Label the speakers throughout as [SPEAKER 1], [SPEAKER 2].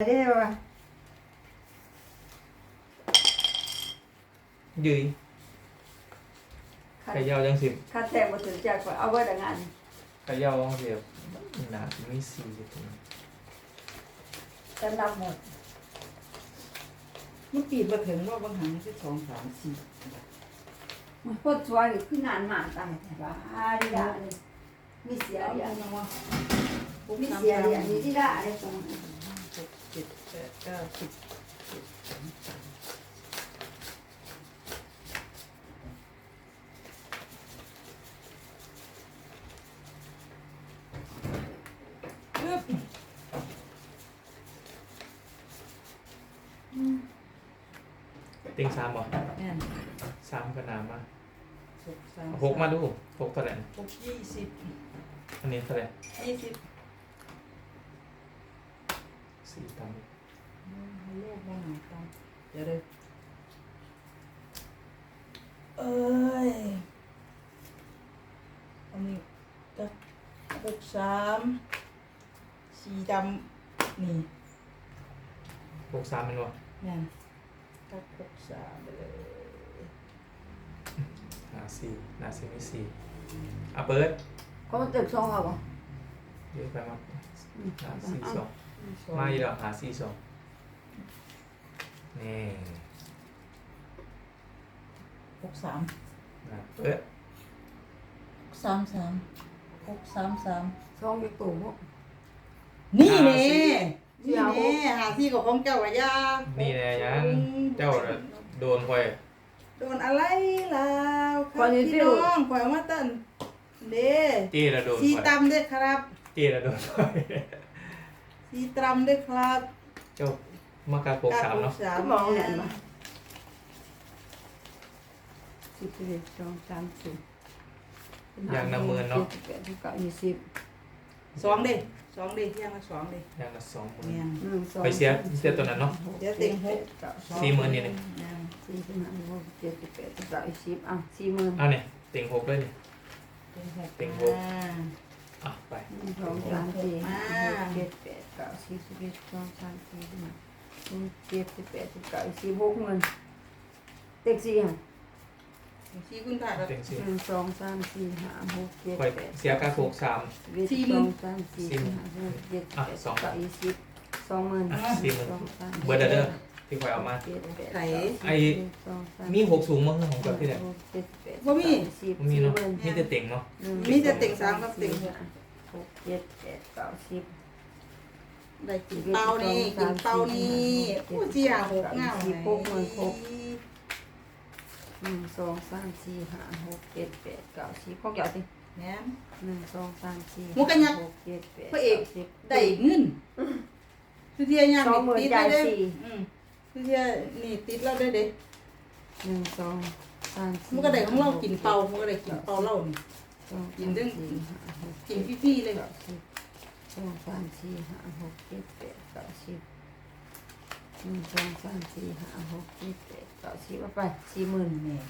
[SPEAKER 1] ได้ว่า
[SPEAKER 2] ยืยขยาวจังสิบ
[SPEAKER 1] ค่าแทงมาถึงจากว่าเอาไว้ดังงาน
[SPEAKER 2] ขยาวจังสิบหนามีสี่ตัว
[SPEAKER 1] จะนับหมด
[SPEAKER 3] มันปีนมาถึงว่าบางหางที่สองสามสี่
[SPEAKER 1] มันพดช่วยคืองานหมาตายแต่ว่าดีดาเลยมีเสีย
[SPEAKER 3] เอา
[SPEAKER 1] อย่าง
[SPEAKER 3] เนาะ
[SPEAKER 1] มีเสียอย่างนี้ที่ได้เลยตรงนี้
[SPEAKER 3] หกเจ็ดแปดเก้าสิบเจ็ดสองสามอึ๊บ
[SPEAKER 2] ติงสามบ่
[SPEAKER 3] แน่น
[SPEAKER 2] สามก็นามมา
[SPEAKER 3] หกสาม
[SPEAKER 2] หกมาดูหกเท่าไหร่
[SPEAKER 3] หกยี่สิบ
[SPEAKER 2] อันนี้เท่าไหร่
[SPEAKER 3] ยี่สิบ
[SPEAKER 2] สี่ตัง
[SPEAKER 3] อืมให้ลูก บ้างหน่อยตังเดี๋ยวเลยเอ้ยอันนี้ก็หกสามสีดำนี่
[SPEAKER 2] หกสามเป็นบ่
[SPEAKER 3] นั่นก็หกสามไปเลย
[SPEAKER 2] หนาสี่หนาสี่มีสี่อะเปิด
[SPEAKER 1] เขาตึกสองเอาบ่
[SPEAKER 2] เยอะไปมากหาสี่สอง
[SPEAKER 3] สอง
[SPEAKER 2] มาอีกแล้วหาสี่สอง นี่
[SPEAKER 3] หกสาม
[SPEAKER 2] นะเปิด
[SPEAKER 3] หกสามสามหกสามสาม
[SPEAKER 1] สองมีตู่บ่
[SPEAKER 3] นี่เน่นี่เน่หาที่กับของเจ้าอะยา
[SPEAKER 2] นี่แน่ยังเจ้าน่ะโดนคอย
[SPEAKER 3] โดนอะไรแล้วครับพี่น้องปล่อยมาเต้นเด้
[SPEAKER 2] เจี้ละโดน
[SPEAKER 3] สี
[SPEAKER 2] คอย
[SPEAKER 3] ตำด้วยครับ
[SPEAKER 2] เจี้ละโดนคอย
[SPEAKER 3] สีตำด้วยครับ
[SPEAKER 2] เจ้า มากาโปกสามเนาะ
[SPEAKER 3] สาม
[SPEAKER 1] มองเนี่ยมาสิบเอ็ดสองสามสี่
[SPEAKER 2] อย่างละหมื่นเนาะ
[SPEAKER 1] สิบแปดสิบเก้ายี่สิบ
[SPEAKER 3] สองเด้สองเด้ยังละสองเด้
[SPEAKER 2] อย่างละสองหมื่น
[SPEAKER 3] เนี่ย
[SPEAKER 1] หนึ่งสอง
[SPEAKER 2] ไปเสียเสียตัวนั้นเนาะ
[SPEAKER 3] เดี๋ยวติ่งหก
[SPEAKER 1] เก้า
[SPEAKER 2] สี่หมื่นนี่เลย
[SPEAKER 3] เนี่ย
[SPEAKER 1] สี่สิบห้าหกเจ็ดสิบแปดสิบเก้ายี่สิบอะสี่หมื่น
[SPEAKER 2] อะเนี่ยติงหกด้วยนี่ติ่งหก
[SPEAKER 3] อ่า
[SPEAKER 2] อะไป
[SPEAKER 1] หนึ่งสองสามสี่ห้าหกเจ็ดแปดเก้าสิบสิบเอ็ดสองสามสี่ห้าหก เจ็ดสิบแปดสิบเก้ายี่สิบหกหมื่นเต็กสี่อะ
[SPEAKER 3] สีคุณถ่ายแล้ว
[SPEAKER 2] ติงสี่
[SPEAKER 1] หนึ่งสองสามสี่ห้าหกเจ็ด
[SPEAKER 2] คอย
[SPEAKER 1] แปด
[SPEAKER 2] เสียกาโปกสาม
[SPEAKER 1] สิบเอ็ดสองสามสี่ห้าหกเจ็ดแป
[SPEAKER 2] อะ
[SPEAKER 1] ด
[SPEAKER 2] สอง
[SPEAKER 1] เก้ายี่สิบสองหมื่น
[SPEAKER 2] อะสี่หมื่น
[SPEAKER 1] สองสาม
[SPEAKER 2] เบอร์เด้อเด้อที่คอยเอามา
[SPEAKER 1] เจ็ดแปด
[SPEAKER 3] ไข่
[SPEAKER 2] ไอ้
[SPEAKER 1] สองสาม
[SPEAKER 2] มีหกสูงมั้งนะของเจ้าที่ไหน
[SPEAKER 1] เจ็ดแปด
[SPEAKER 3] บ่มี
[SPEAKER 1] สิบ
[SPEAKER 2] มี
[SPEAKER 1] สี่
[SPEAKER 2] เนาะ
[SPEAKER 1] หมื่น
[SPEAKER 2] มีแต่ติงเนาะ
[SPEAKER 1] หนึ่ง
[SPEAKER 3] มีแต่ติ่งสามกับติ่งหก
[SPEAKER 1] หกเจ็ดแปดเก้าสิบ
[SPEAKER 3] ได้กินเป้านี่กินเป้านี่ผู้เจียหกเงา
[SPEAKER 1] สิบหกหมื่นหกหนึ่งสองสามสี่ห้าหกเจ็ดแปดเก้าสิบของเกี่ยวสิ
[SPEAKER 3] เนี่ย
[SPEAKER 1] หนึ่งสองสามสี่
[SPEAKER 3] หมูกระยัก
[SPEAKER 1] หกเจ็ดแปด
[SPEAKER 3] พระเอก
[SPEAKER 1] สิบ
[SPEAKER 3] ได้เงินคือเทียยัง
[SPEAKER 1] สองหมื่น
[SPEAKER 3] ติด
[SPEAKER 1] จ่าย
[SPEAKER 3] แล้วเด้
[SPEAKER 1] สี่
[SPEAKER 3] อืมคือเทียนี่ติดแล้วได้เด้
[SPEAKER 1] หนึ่งสองสามสี่
[SPEAKER 3] มันก็ได้ของเรากินเป่ามันก็ได้กินเป่าเรานี่
[SPEAKER 1] สอง
[SPEAKER 3] กินเรื่อง
[SPEAKER 1] สี่ห้าหก
[SPEAKER 3] กินฟรีๆเลย
[SPEAKER 1] เก้าสิบ สองสามสี่ห้าหกเจ็ดแปดเก้าสิบหนึ่งสองสามสี่ห้าหกเจ็ดแปดเก้าสิบเอาไปสี่หมื่นเนี่
[SPEAKER 3] ย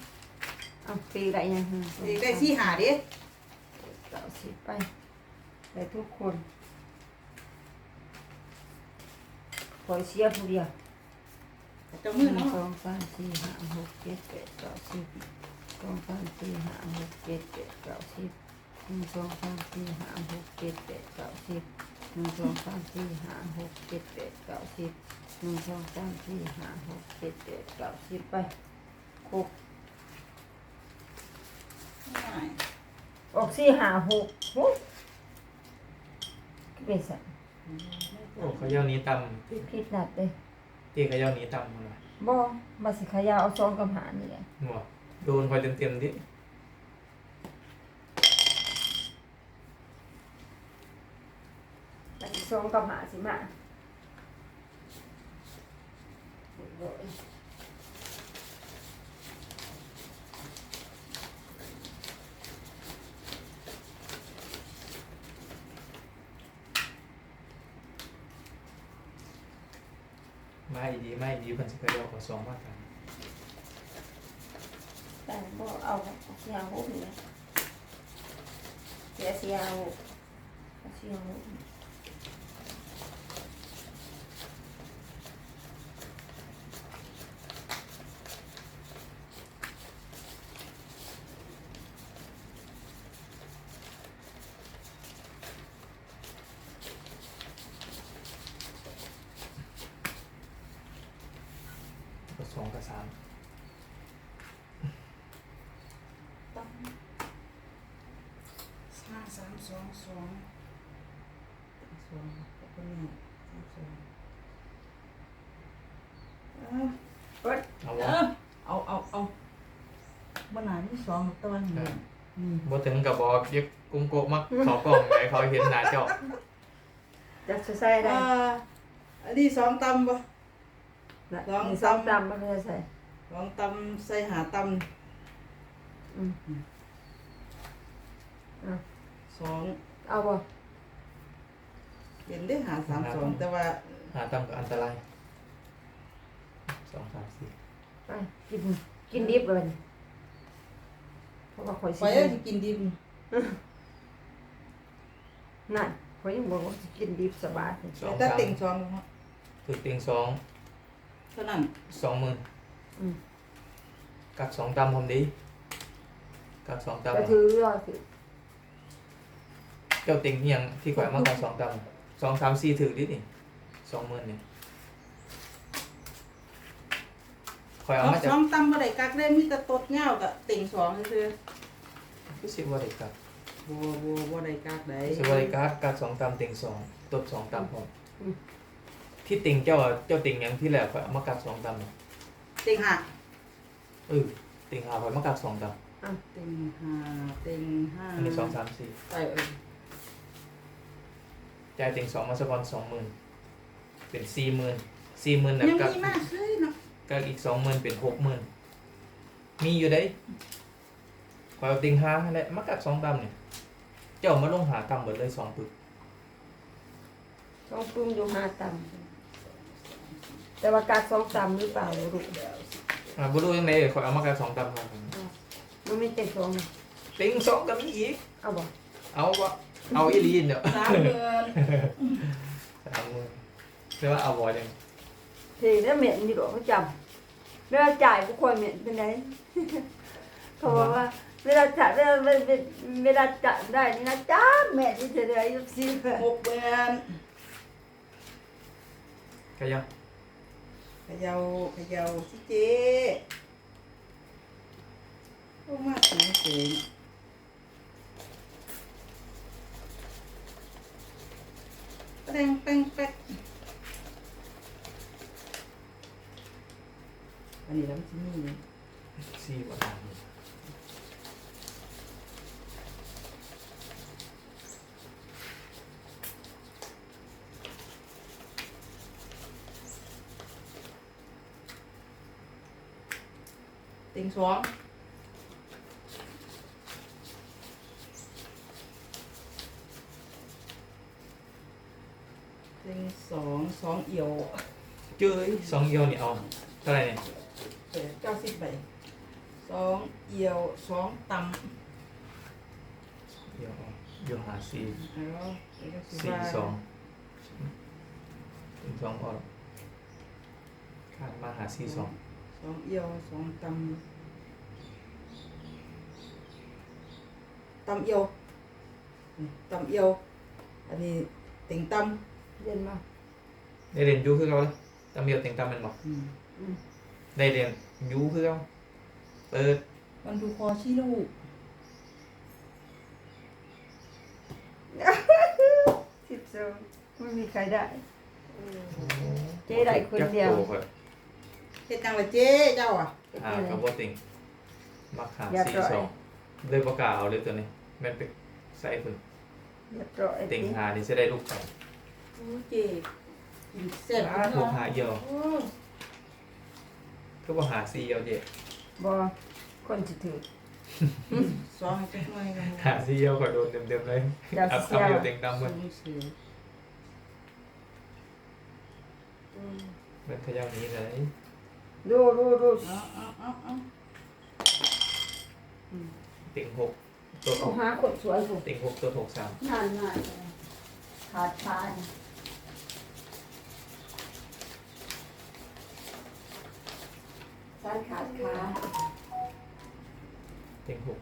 [SPEAKER 1] เอาปีได้ยังหนึ่งสอง
[SPEAKER 3] อีกได้สี่หาเด้
[SPEAKER 1] เก้าสิบไปได้ทุกคนคอยเสียผู้เดียว
[SPEAKER 3] เจ้า
[SPEAKER 1] ห
[SPEAKER 3] มือ
[SPEAKER 1] นึ่ง
[SPEAKER 3] เนาะ
[SPEAKER 1] สองสามสี่ห้าหกเจ็ดแปดเก้าสิบสองสามสี่ห้าหกเจ็ดแปดเก้าสิบ หนึ่งสองสามสี่ห้าหกเจ็ดแปดเก้าสิบหนึ่งสองสามสี่ห้าหกเจ็ดแปดเก้าสิบหนึ่งสองสามสี่ห้าหกเจ็ดแปดเก้าสิบไปหกออกสี่ห้าหกหกเป็นสัตว์
[SPEAKER 2] โอ้ขยาวนี้ต
[SPEAKER 1] ผิดนัดเลยำ
[SPEAKER 2] ตีขยาวนี้ตำมันว่ะ
[SPEAKER 1] บ่มาสิขยาเอาซองกับหานี่แหละ
[SPEAKER 2] หัวโดนคอยเต็มเต็มๆดิ
[SPEAKER 1] มา สิซองกับหาสิมาโอ้ย
[SPEAKER 2] มาอีดีมาอีดีเพิ่นสิขยาวขอสองมากัน
[SPEAKER 1] แต่บ่เอาเสียหกนี่แหละเสียเสียหกเสียหก
[SPEAKER 2] อง กับสาม
[SPEAKER 3] ตั้งห้าสามสองสองสองคนนี้สามสองเอา
[SPEAKER 1] เปิด
[SPEAKER 2] เอา
[SPEAKER 3] เอ
[SPEAKER 2] วะ
[SPEAKER 3] อเอาเอาเอาบ้านไหนที่สองตะวันนี่นี่
[SPEAKER 2] บ่ถึงกับบอกยึกกุ้งโกะมักเขากล้องไว้เขาเห็นหน้าเจ้า
[SPEAKER 1] จะใส่ได้
[SPEAKER 3] อ่าอันนี้สองตำปะ
[SPEAKER 1] นะ
[SPEAKER 3] ลอง
[SPEAKER 1] มีสอง
[SPEAKER 3] ตำ
[SPEAKER 1] ตำมันจะใส่
[SPEAKER 3] สองตำใส่หาต
[SPEAKER 1] อืมอะำ
[SPEAKER 3] สอง
[SPEAKER 1] เอาบ่
[SPEAKER 3] เห็นได้หาสามสองแต่ว่า
[SPEAKER 2] หาตามกับอันตรายสองสามสี่
[SPEAKER 1] ไปกินกินดิบเลยเพราะว่าข่อย
[SPEAKER 3] ไป
[SPEAKER 1] สิ
[SPEAKER 3] แล้วจะกินดิบ
[SPEAKER 1] นั่นข่อยยังบอกว่าสิกินดิบสบาย
[SPEAKER 2] สอง
[SPEAKER 3] แต่
[SPEAKER 2] สาม
[SPEAKER 3] ติ่งสองเนาะ
[SPEAKER 2] คือติงสอง
[SPEAKER 3] เท่านั้น
[SPEAKER 2] สองหมื่น
[SPEAKER 1] อืม
[SPEAKER 2] กักสองตำผมดีกักสองตำ
[SPEAKER 1] ก็ถือรอถือ
[SPEAKER 2] เจ้าติงเฮียงที่ข่อยมากักสองตำสองสามสี่ถือดินี่สองหมื่นเนี่ยข่อยเอา
[SPEAKER 3] เอา
[SPEAKER 2] มาจา
[SPEAKER 3] ส
[SPEAKER 2] ก
[SPEAKER 3] องตำมาได้กักได้มีแต่ตดเงากับติ่งสองคือ
[SPEAKER 2] รู้สึกว่าเด็กกัก
[SPEAKER 3] บัวบัวบัวได้กักได้
[SPEAKER 2] รู้สึกว่าเด็กกักกักสองตำติงสองตดสองตำผม ที่ติงเจ้าอะเจ้าติงหยังที่แหลกข่อยเอามากักสองตำอะ
[SPEAKER 3] ติ่งหัก
[SPEAKER 2] เออติงหาข่อยมากักสองต
[SPEAKER 3] ติ่งห้าติ่งห้าำ
[SPEAKER 2] อันนี้สองสามสี่
[SPEAKER 3] ใส่เออ
[SPEAKER 2] จ่ายติงสองมาสักวันสองหมื่นเป็นสี่หมื่นสี่หมื่นแล้ว
[SPEAKER 3] ยัง
[SPEAKER 2] กัก
[SPEAKER 3] มีมากเลยเนาะ
[SPEAKER 2] กักอีกสองหมื่นเป็นหกหมื่นมีอยู่ได้ข่อยเอาติงห้าให้แหละมากักสองตำเนี่ยเจ้ามาลงหาตำหมดเลยสองปึก
[SPEAKER 1] ต้องปรุงอยู่ห้าตำ แต่ว่ากากสองตำหรือเปล่าบ่รู้
[SPEAKER 2] อ่าบุรุษยังไงข่อยเอามากักสองตำครับ
[SPEAKER 1] มันไม่เต็มสองนะ
[SPEAKER 2] ติงสองก็มีอีก
[SPEAKER 1] เอาบ่
[SPEAKER 2] เอาวะเอาอีลีนเดี๋ยว
[SPEAKER 3] สามเดือน
[SPEAKER 2] สามหมื่นเรียกว่าเอาวอยัง
[SPEAKER 1] ทีแล้วเหม็นดีกว่าเขาจำเวลาจ่ายผู้คนเหม็นเป็นไงเขาบอกว่าเวลาจ่ายเวลาเวลาเวลาจ่ายได้นี่นะจ้าแม่ที่จะได้อายุสิบ
[SPEAKER 3] หกเดือน
[SPEAKER 2] ก็ยัง
[SPEAKER 3] เขยาเขยาสิเจ๊โอ้มากสียงเสียแป้งแป้งแป้งอันนี้แล้วมันจะมีเลย
[SPEAKER 2] สี่กว่าสามหมื่น
[SPEAKER 3] ติงสองติงสองสองเอี่ยว
[SPEAKER 2] เจ้ยสองเอียวนี่เอาเท่าไหร่เนี่ย
[SPEAKER 3] แปดเก้าสิบใบสองเอี่ยวสองตำ
[SPEAKER 2] เอียวเอาเอียวหาสี่
[SPEAKER 3] แล้วแล้วก็สิ
[SPEAKER 2] สี่
[SPEAKER 3] ว่า
[SPEAKER 2] สองถึงสองออกขาดมาหาสี่สอง
[SPEAKER 3] สองเอี่ยวสองตำ ตำเอี่ยวนี่ตำเอี่ยว อันนี้ติงต
[SPEAKER 1] เรียนมา
[SPEAKER 2] ได้เรียนยูคือเขาเลยตำเอียวเต็งตำมันบอกำ
[SPEAKER 3] อืม
[SPEAKER 1] อืม
[SPEAKER 2] ได้เรียนยูคือเขาเปิด
[SPEAKER 3] มันดูคอชี้ลูก
[SPEAKER 1] สิบสองไม่มีใครได้ เจ๊ได้คนเดียว
[SPEAKER 2] จักโตข่อ
[SPEAKER 3] เฮ็ดจังละเจ๊เจ้าอะ
[SPEAKER 2] หากับว่าติงมักหา
[SPEAKER 1] เรียบ
[SPEAKER 2] สี่
[SPEAKER 1] ร้อย
[SPEAKER 2] สองเลยประกล้าศเอาเลยตัวนี้แม่นไปใส่คุณ
[SPEAKER 1] เรียบร้อย
[SPEAKER 2] ติงหานี่จะได้ลูกไก่
[SPEAKER 3] โอ้เจ๊กินแซ่บ
[SPEAKER 2] ลูกหาเอียว
[SPEAKER 3] โอ้
[SPEAKER 2] ก็ว่าหาสี่เอียวเจ็ด
[SPEAKER 1] บอคนจะถือ
[SPEAKER 3] สองให้จักหน่อยกัน
[SPEAKER 2] หาสี่เอียวข่อยโดนเต็มๆเลย
[SPEAKER 1] เดี๋ยว
[SPEAKER 2] อัพ
[SPEAKER 1] เสีย
[SPEAKER 2] ทำเอียว
[SPEAKER 1] ว
[SPEAKER 2] เต็งตำ
[SPEAKER 3] มั
[SPEAKER 2] มัน
[SPEAKER 3] นเสือ
[SPEAKER 2] มันขยับนี้เลย
[SPEAKER 1] ดูดูดู
[SPEAKER 3] เอาเอาเอาเอา
[SPEAKER 2] ติงหก ตัว
[SPEAKER 1] ขอา
[SPEAKER 2] ง
[SPEAKER 1] หาคนสวยผม
[SPEAKER 2] ติ่งหกตัวหกสาม
[SPEAKER 1] นานนาะขาดตายตายขาดขา
[SPEAKER 2] ติ่งหก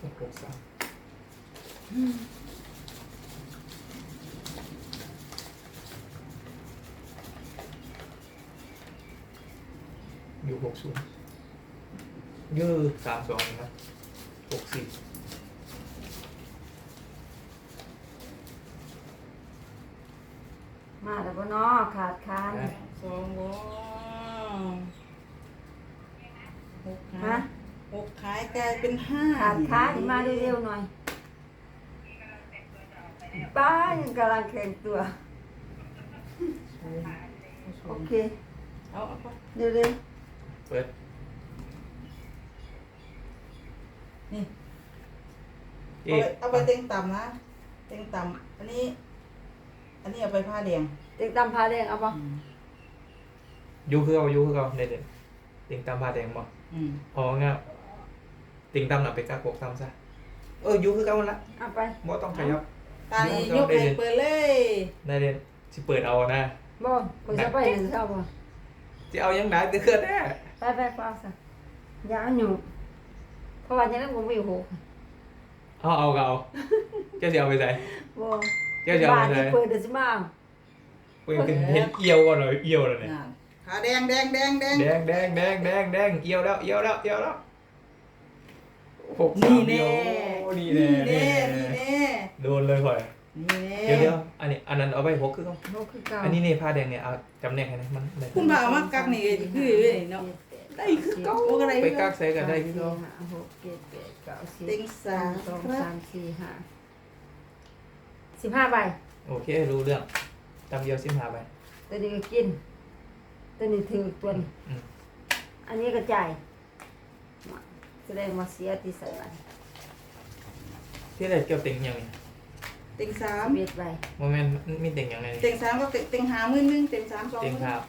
[SPEAKER 2] ตัวหกสามอยู่หกศูนย์ ยือสามสองนะครับหกสี่
[SPEAKER 1] มาแล้วบ่เนาะขาดคาน
[SPEAKER 3] สองวงหก
[SPEAKER 1] ฮะ
[SPEAKER 3] หายหกขายกลายเป็นห้า
[SPEAKER 1] ขาดคานมาเร็วๆหน่อย ป้ายังกำลังแข่งตัว โอเค
[SPEAKER 3] เอาเอาไป
[SPEAKER 1] เร็ว
[SPEAKER 2] เปิด
[SPEAKER 3] นี่
[SPEAKER 2] เอ
[SPEAKER 3] เอาไปเอาไปเต็งต่ำนะเต็งต่ำอันนี้ อันนี้เอาไปผ้าแดง
[SPEAKER 1] ๆเต็งตำพาแดงเอาป่ะ
[SPEAKER 2] อยูคือเอาอยูคือเอาเด็ดๆติงตามผ้าแดงบ่
[SPEAKER 3] อืม
[SPEAKER 2] อ๋อเงี้ยติงตามหนับไปกากกตามซะเอออยูคือเอาละ
[SPEAKER 1] เอาไป
[SPEAKER 2] บ่ต้องขยับ
[SPEAKER 3] ตานี้ยกให้เปิดเลย
[SPEAKER 2] ได้เด่นสิเปิดเอานะ
[SPEAKER 1] บ่คนจะไปหนึ่งเท่าบ่
[SPEAKER 2] จะเอายังไงเตือนแน่
[SPEAKER 1] ไปไปฟ้าซะอย่าเอาหนูเพ ราะว่าอย่างนั้นผมไม่อยู่หก
[SPEAKER 2] เอาเอาก็เอาเจ้าจะเอาไปใส่
[SPEAKER 1] บ่
[SPEAKER 2] เจ้าจะเอา
[SPEAKER 1] บ้า
[SPEAKER 2] ไป
[SPEAKER 1] น
[SPEAKER 2] ใส่
[SPEAKER 1] ที่เปิดเดี๋ยวสิมาเอา
[SPEAKER 2] เปิดเป็นเห็นเอียวก่อนเลยเอียวเลยเนี่ย
[SPEAKER 3] นั่นขาแดงแดงแดงแดง
[SPEAKER 2] แดงแดงแดงแดงแดงเอียวแล้วเอียวแล้วเอียวแล้วหก
[SPEAKER 3] นี่
[SPEAKER 2] สามเดี
[SPEAKER 3] แน่
[SPEAKER 2] ยวนี่
[SPEAKER 3] นี่
[SPEAKER 2] แน่
[SPEAKER 3] แน่นี่แน่
[SPEAKER 2] โดนเลยพ่อย
[SPEAKER 3] นี่แน่
[SPEAKER 2] เดี๋ยวเดี๋ยวอันนี้อันนั้นเอาไปหกคือเขา
[SPEAKER 1] หกคือเก่า
[SPEAKER 2] อันนี้นี่ผ้าแดงเนี่ยเอาจำแนกให้นะมันได้
[SPEAKER 3] คุณบ่าวมากักนี่คือเนาะ ได้คือเก่าอะไร
[SPEAKER 2] ไปกักใส่กันได้คือเขา
[SPEAKER 1] ห้าหกเจ็ดแปดเก้าสิบ
[SPEAKER 3] เต็งสาม
[SPEAKER 1] สอง
[SPEAKER 3] ครับ
[SPEAKER 1] สามสี่ห้าสิบห้าใบ
[SPEAKER 2] โอเค รู้เรื่องจำเดียวสิบห้าไป
[SPEAKER 1] ตัวนี้ก็กินตัวนี้ถือตัวนี้
[SPEAKER 2] อืม
[SPEAKER 1] อันนี้ก็จ่ายแสดงว่าเสียที่ใส่ใบ
[SPEAKER 2] ที่ไหนเกี่ยวเต็งยังไง
[SPEAKER 3] เต็งสาม
[SPEAKER 1] เบียดใบ
[SPEAKER 2] โมเมนต์มีเต็งยังไง
[SPEAKER 3] เต็งสามก็เต็งเต็งหาหมื่นหนึงเต็งสามสองห
[SPEAKER 2] เต็ง
[SPEAKER 3] มื่น
[SPEAKER 2] ครับ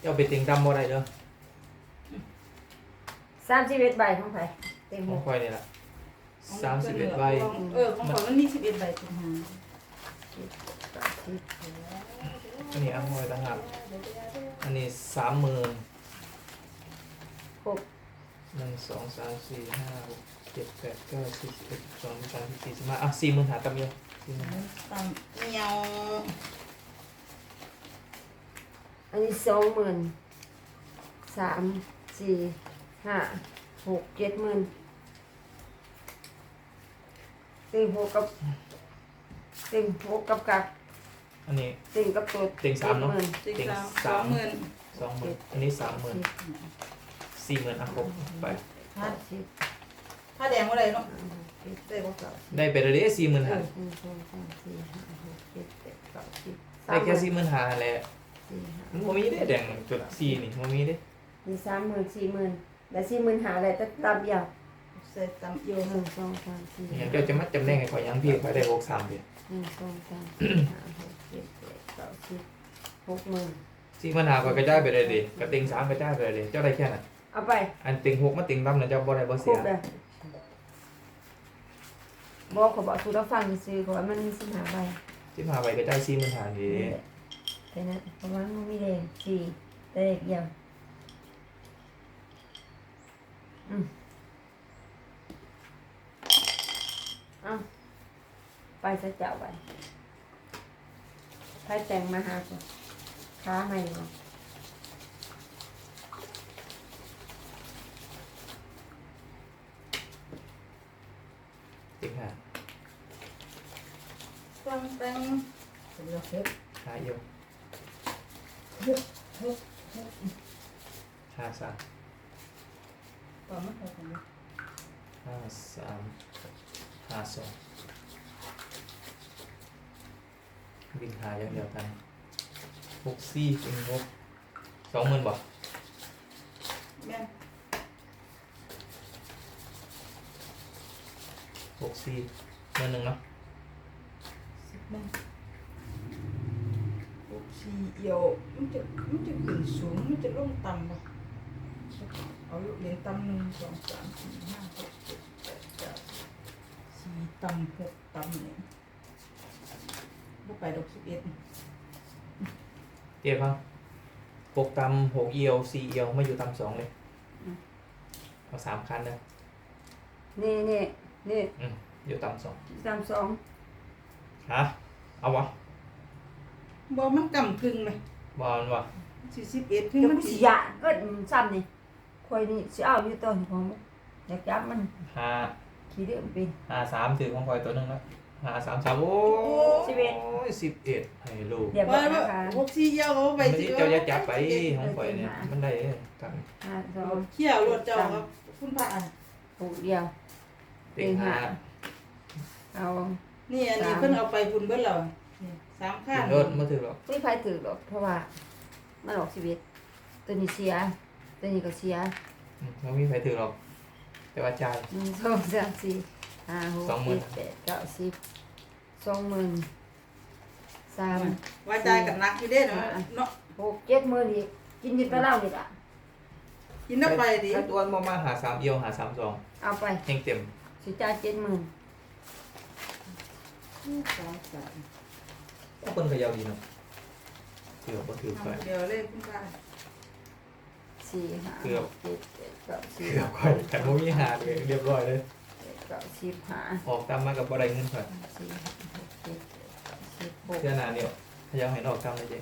[SPEAKER 2] เจ้าไปเต็งดำบ่ได้เด้อ
[SPEAKER 1] สามสิบเอ็ดใบของไผเต็ม
[SPEAKER 2] ข
[SPEAKER 1] ห
[SPEAKER 2] อง
[SPEAKER 1] ก
[SPEAKER 2] คอยนี่แหละสามสิบเอ็ดใบ
[SPEAKER 3] เออของข่อยมันมีสิบเอ็ดใบเต็งหา
[SPEAKER 1] เจ็ดแปดสิบ
[SPEAKER 2] อันนี้อังคอยต่างหากอันนี้สามหมื่น
[SPEAKER 1] หก
[SPEAKER 2] หนึ่งสองสามสี่ห้าหกเจ็ดแปดเก้าสิบสิบเอ็ดสิบสองสิบสามสิบสี่สิบห้าอะสี่หมื่นหาตำเดียวสี่หมื่น
[SPEAKER 3] ตามเงียว
[SPEAKER 1] อันนี้สองหมื่นสามสี่ ห้าหกเจ็ดหมื่นเต็งหกกับเต็งหกกับกับ
[SPEAKER 2] อันนี้
[SPEAKER 1] เต็งกับตัว
[SPEAKER 2] เต็งสามเนอะ
[SPEAKER 1] จ็ดห
[SPEAKER 3] เต็งสามสองหมื่น
[SPEAKER 2] สองหมื่นอันนี้สามหมื่นสี่หมื่นอะครบไป
[SPEAKER 1] ห้าสิบ
[SPEAKER 3] ผ้าแดงว่าไรเนาะ
[SPEAKER 1] ห้าหกเจ็ดแปดเก้าสิบ
[SPEAKER 2] ได้ไปเลยสี่หมื่น
[SPEAKER 1] ห
[SPEAKER 2] หา
[SPEAKER 1] นึ่งสองสามสี่ห้าหกเจ็ดแปดเก้าสิบ
[SPEAKER 2] ได้แค่สี่หมื่นหาแหละ
[SPEAKER 1] สี่ห้า
[SPEAKER 2] มันบ่มีได้แดงจุดสี่นี่บ่มีได้
[SPEAKER 1] มีสามหมื่นสี่หมื่น และสี่หมื่นหาอะไรแต่ตามเดียว
[SPEAKER 3] ใส่ตามเอียว
[SPEAKER 1] หนึ่งสองสามสี่
[SPEAKER 2] อย่างเจ้าจะมาจำแนกให้ข่อยยังพี่ข่อยได้หกสามเดียว
[SPEAKER 1] หนึ่งสองสามสี่ห้าหกเจ็ดแปดเก้าสิบหกหมื่น
[SPEAKER 2] สี่หมื่นหาข่อยกระจายไปเลยดิกระติงสามกระจายไปเลยดิเจ้าได้แค่นั้น
[SPEAKER 1] เอาไป
[SPEAKER 2] อันติงหกมาติงดำนะเจ้าบ่ได้บ่
[SPEAKER 1] คร
[SPEAKER 2] เสีย
[SPEAKER 1] บเลยบอกเขาบอกสุดฟังซื้อเขาว่ามันมีสิบห้าใบ
[SPEAKER 2] สิบห้าใบกระจายสี่หมื่นหาดี
[SPEAKER 1] แค่นั้นเพราะว่ามันมีแดงสี่แต่เด็กเดียวอืม เอาไปซะเจ้าไปใครแต่งมาหาก่อนค้าใหม่ก่อน
[SPEAKER 2] ติงหา
[SPEAKER 3] ตั้งตั้งเดี๋ยวเฮ็ด
[SPEAKER 2] หาเอียว
[SPEAKER 3] เฮ็ดเฮ็ด
[SPEAKER 2] ห้าสาม
[SPEAKER 3] ต่อมาใส่กันเลย
[SPEAKER 2] ห้าสามห้าสอง วิ่งหาอย่างเดียวกันหกสี่ติงหกสองหมื่นบ่
[SPEAKER 3] แม่น
[SPEAKER 2] หกสี่หมื่นหนึ่งเนาะ
[SPEAKER 3] สิบแม่นหกสี่เอียวมันจะมันจะขึ้นสูงมันจะลงต่ำบ่เอาลูกเหรียญต่ำหนึ่งสองสามสี่ห้าหกเจ็ดแปดเก้าสิบสี่ต่ำหกต่ำเนี่ย บ่ไปดอกสิบเอ็ด
[SPEAKER 2] เตี้ยพังหกตำหกเอียวสี่เอียวไม่อยู่ตำสองเลยเอาสามคันเลย
[SPEAKER 1] นี่นี่นี่
[SPEAKER 2] อืมอยู่ตำสอง
[SPEAKER 1] สามสอง
[SPEAKER 2] ฮะเอาวะ
[SPEAKER 3] บ่มันกำกึ่งไหม
[SPEAKER 2] บอลวะ
[SPEAKER 3] มสี่สิบเอ็ดคือ
[SPEAKER 1] เดี๋ยว
[SPEAKER 3] มัน
[SPEAKER 1] กู
[SPEAKER 3] สิ
[SPEAKER 1] สิยาก็ซ้ำนี่คอยนี่สิเอาอยู่ตัวนี่ของอยากจับมัน
[SPEAKER 2] ห้า
[SPEAKER 1] ขี้เดือดเป็น
[SPEAKER 2] ห้าสามถือของคอยตัวหนึงแล้ว ห้าสามสามโอ้
[SPEAKER 1] สิบเอ็ด
[SPEAKER 2] ยสิบเอ็ดไฮโล
[SPEAKER 1] เดี๋ยว
[SPEAKER 3] ว่า
[SPEAKER 1] บอกนะคะ
[SPEAKER 3] หกสี่เยาวเอาไป
[SPEAKER 2] ไม่
[SPEAKER 3] สิ
[SPEAKER 2] ได้เจ้าจะจับไปของคอยเนี่ยมันได้กัน
[SPEAKER 1] ห้าสอง
[SPEAKER 3] เขี่ยวรถเจ้าครับ คุณพระอะ
[SPEAKER 1] หกเดียว
[SPEAKER 2] เต็งห้า
[SPEAKER 1] เอา
[SPEAKER 3] นี่อันนี้
[SPEAKER 1] สาม
[SPEAKER 3] เพิ่นเอาไปพุ่นเบิดแล้วนี่สามข้าง
[SPEAKER 2] รถมาถือหรอก
[SPEAKER 1] ไม่ไฟถือหรอกเพราะว่ามันออกชีวิตตัวนี้เสียตัวนี้ก็เสีย
[SPEAKER 2] อืมไม่มีใครถือหรอก แต่ว่าจ่าย
[SPEAKER 1] หนึ่งสองสามสี่ ห้าหก
[SPEAKER 2] สองหมื่
[SPEAKER 1] เจ็
[SPEAKER 2] น
[SPEAKER 1] ดแปดเก้าสิบสองหมื่นสาม
[SPEAKER 3] ว่าใจกับนักอยู่เด้เนาะเนาะ
[SPEAKER 1] หกเจ็ดหมื่นอีกกินอยู่แตะเล่านี่ละ
[SPEAKER 3] กินน้ำไปดิ
[SPEAKER 2] ถ้าตัวมามาหาสามเอียวหาสามสอง
[SPEAKER 1] เอาไป
[SPEAKER 2] แห้งเต็ม
[SPEAKER 1] สิจ่ายเจ็ดหมื่น
[SPEAKER 3] สามสาม
[SPEAKER 2] ก็คนเขยาวดีเนาะถือว่าถือไป
[SPEAKER 3] เดี๋ยวเลยคุณพระ
[SPEAKER 1] สี่ห้า
[SPEAKER 2] เกือบ
[SPEAKER 1] หกเจ็ดแปดเก้าสิบ
[SPEAKER 2] ถือไปแต่ไม่มีหาเลยเรียบร้อยเลย
[SPEAKER 1] เจ็ดเก้าสิบห้า
[SPEAKER 2] ออกตามมากับบ่ได้เงินก่อน
[SPEAKER 1] สี่ห้าหกเจ็ดแปดเก้าสิบหก
[SPEAKER 2] เชื่อหนาเนี่ยพยายามให้ออกตามเลยเจ๊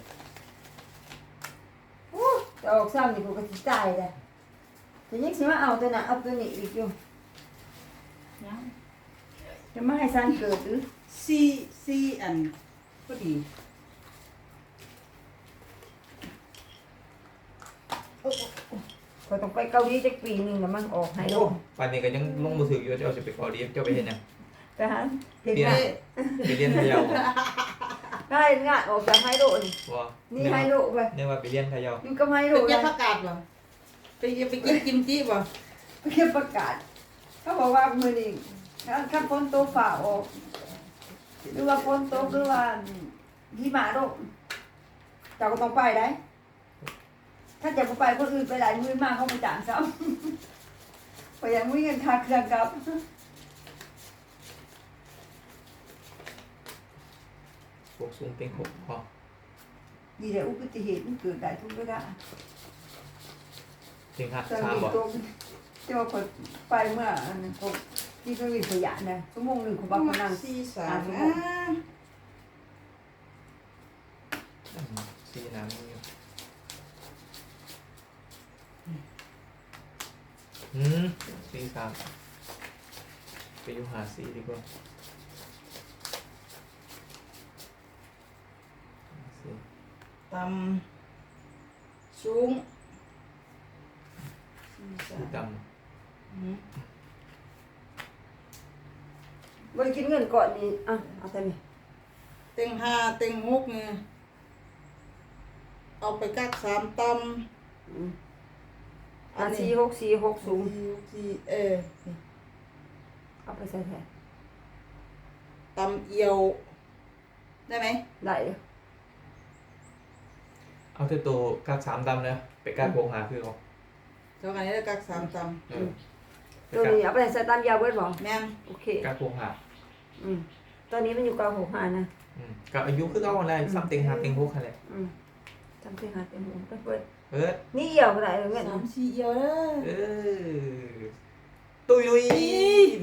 [SPEAKER 1] โอ้จะออกซ้ำนี่กูก็สิจ่ายเลยแต่ยังสิมาเอาตัวน่ะเอาตัวนี้อีกอยู่
[SPEAKER 3] ยัง
[SPEAKER 1] จะมาให้สร้างเกิดหรือ
[SPEAKER 3] สี่สี่อันพอดี
[SPEAKER 1] ก็ต้องไปเกาหลีจักปีหนึ่งแล้วมันออกให้
[SPEAKER 2] โอ้
[SPEAKER 1] ลูก
[SPEAKER 2] ป่านนี้ก็ยังลงมือถืออยู่เจ้าจะไปขอดีเจ้าไปเห็นยัง
[SPEAKER 1] ไปหาเด็ก
[SPEAKER 2] เรียน
[SPEAKER 1] งาน
[SPEAKER 2] ไปเรียนพะเยา
[SPEAKER 1] ได้งานออกจากไฮโดนี่
[SPEAKER 2] ว่า
[SPEAKER 1] นี่ไฮโดไป
[SPEAKER 2] เนี่ยว่าไปเรียนพะเยา
[SPEAKER 1] อยู่กับไฮโด
[SPEAKER 3] เป็น
[SPEAKER 1] เลย
[SPEAKER 3] ยาผักกาดบ่ไปไปกินกิมจิบ่
[SPEAKER 1] เก็บประกาศ เขาบอกว่ามือนี้ถ้าฝนตกฝ่าออกหรือว่าฝนตกหรือว่าหิมะตกเจ้าก็ต้องไปได้ ถ้าจะบ่ไปคนอื่นไปหลายมือมากเขาไปจ้างซ้ำไปยังมีเงินค่าเครื่องกลับ
[SPEAKER 2] พวกสูงเต็งหกพอ
[SPEAKER 1] ดีแต่อุบัติเหตุมันเกิดได้ทุกเวลา
[SPEAKER 2] เต็งห้า
[SPEAKER 1] ตอน
[SPEAKER 2] สาม
[SPEAKER 1] นี้
[SPEAKER 2] บ่
[SPEAKER 1] ตรงที่ว่าคนไปเมื่ออันนั้นก็ที่เครื่องบินขยะนะชั่วโมงหนึ่งของบักมานั่ง
[SPEAKER 3] สี่สาม
[SPEAKER 1] อ่า
[SPEAKER 3] อ่า
[SPEAKER 2] อืมสี่น้ำนี่อยู่อืม สี่สามไปอยู่หาสี่ดีกว่าสี่
[SPEAKER 3] ต่ำสูงสี่สา
[SPEAKER 2] สี่
[SPEAKER 3] ม
[SPEAKER 2] ต่
[SPEAKER 3] อืม
[SPEAKER 1] บริกินเงินก่อนนี่อะเอาแต่ไหม
[SPEAKER 3] เต็งห้าเต็งหกเนี่ยเอาไปกักสามต
[SPEAKER 1] อืมำ อะสี่หกสี่หกสูง
[SPEAKER 3] สี่สี่เออนี่
[SPEAKER 1] เอาไปใส่แทน
[SPEAKER 3] ตำเอียว ได้ไหม
[SPEAKER 1] ได้เลยำ
[SPEAKER 2] เอาแต่ตัวกากสามดำเลยไปกากโกงหาคือเขา
[SPEAKER 3] เท่ากันนี้แล้วกักสามต
[SPEAKER 2] เออไป
[SPEAKER 1] ตัว
[SPEAKER 2] กาก
[SPEAKER 1] นี้เอาไปใส่ตามยาวเบิดบ่ำ
[SPEAKER 3] แม่น
[SPEAKER 1] โอเค
[SPEAKER 2] กากโกงหา
[SPEAKER 1] อืมตัวนี้มันอยู่เก้าหกห้านะ
[SPEAKER 2] อืมกับอายุคือเอาอะไรซ้ำเต็งหาเต็งหกอะไร
[SPEAKER 1] อืมจำที่หาเต็มหัวไปเปิด
[SPEAKER 2] เปิด
[SPEAKER 1] นี่เอี่ยวก็ได้เลยเงิน
[SPEAKER 3] สามสี่เอียวเด้อ
[SPEAKER 2] เออตุยลุย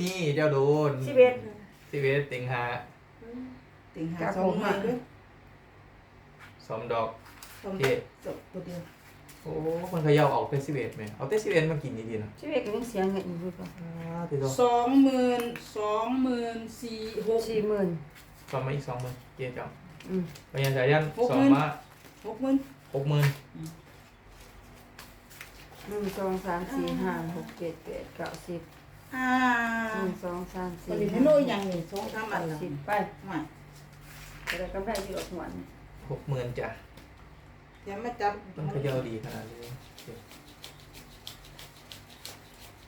[SPEAKER 2] นี่เจ้าโดน
[SPEAKER 1] สิบเอ็ด
[SPEAKER 2] สิบเอ็ดเต็งหา
[SPEAKER 3] เต็งห้าสองใหม่ด้วย
[SPEAKER 2] สองดอก
[SPEAKER 3] สอง
[SPEAKER 2] โอเค
[SPEAKER 3] จบตัวเดียว
[SPEAKER 2] โอ้คนเขย่าออกเป็นสิบเอ็ดไหมเอาแต่สิบเอ็ดมากินดีๆนะ
[SPEAKER 1] สิบเอ็ดก็ยังเสียเงินอยู่เปล่า
[SPEAKER 2] อ่าทีเดียว
[SPEAKER 3] สองหมื่นสองหมื่นสี่หก
[SPEAKER 1] สี่หมื่น
[SPEAKER 2] ต่อมาอีกสองหมื่นเจ๊จัง
[SPEAKER 1] อืม
[SPEAKER 2] พยานสายัน
[SPEAKER 3] หก
[SPEAKER 2] ส
[SPEAKER 3] ห
[SPEAKER 2] อ
[SPEAKER 3] มื่
[SPEAKER 2] ง
[SPEAKER 3] น
[SPEAKER 2] มา
[SPEAKER 3] หกหมื่น
[SPEAKER 2] หกหมื่น
[SPEAKER 1] หนึ่งสองสามสี่ห้าหกเจ็ดแปดเก้าสิบ
[SPEAKER 3] อ่า
[SPEAKER 1] หนึ่งสองสาม
[SPEAKER 3] ตอ
[SPEAKER 1] สี่
[SPEAKER 3] นนี้
[SPEAKER 1] ห้า
[SPEAKER 3] ไม่รู้ยังนี่สองสามอันละ
[SPEAKER 1] สิบไป
[SPEAKER 3] ไม่
[SPEAKER 1] จะได้กำไรที่ออกหวน
[SPEAKER 2] หกหมื่นจ้ะ
[SPEAKER 3] ยังไม่จับ
[SPEAKER 2] ต้องเขย่าดีขนาดนี้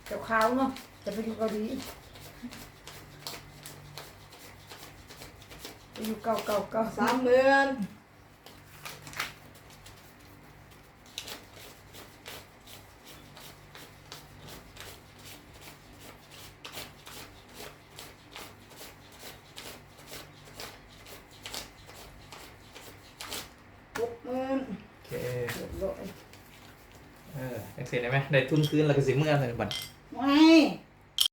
[SPEAKER 1] เจ้าขาวเนาะจะไปอยู่เกาหลีไปอยู่เก่าเก่าเก่า
[SPEAKER 3] สามหมื่นหกหมื่น
[SPEAKER 2] โอเค
[SPEAKER 1] เรียบร้อย
[SPEAKER 2] เออยังเสร็จ ไหมได้ทุนคืนแล้วก็สิเมื่อไหร่
[SPEAKER 3] บัด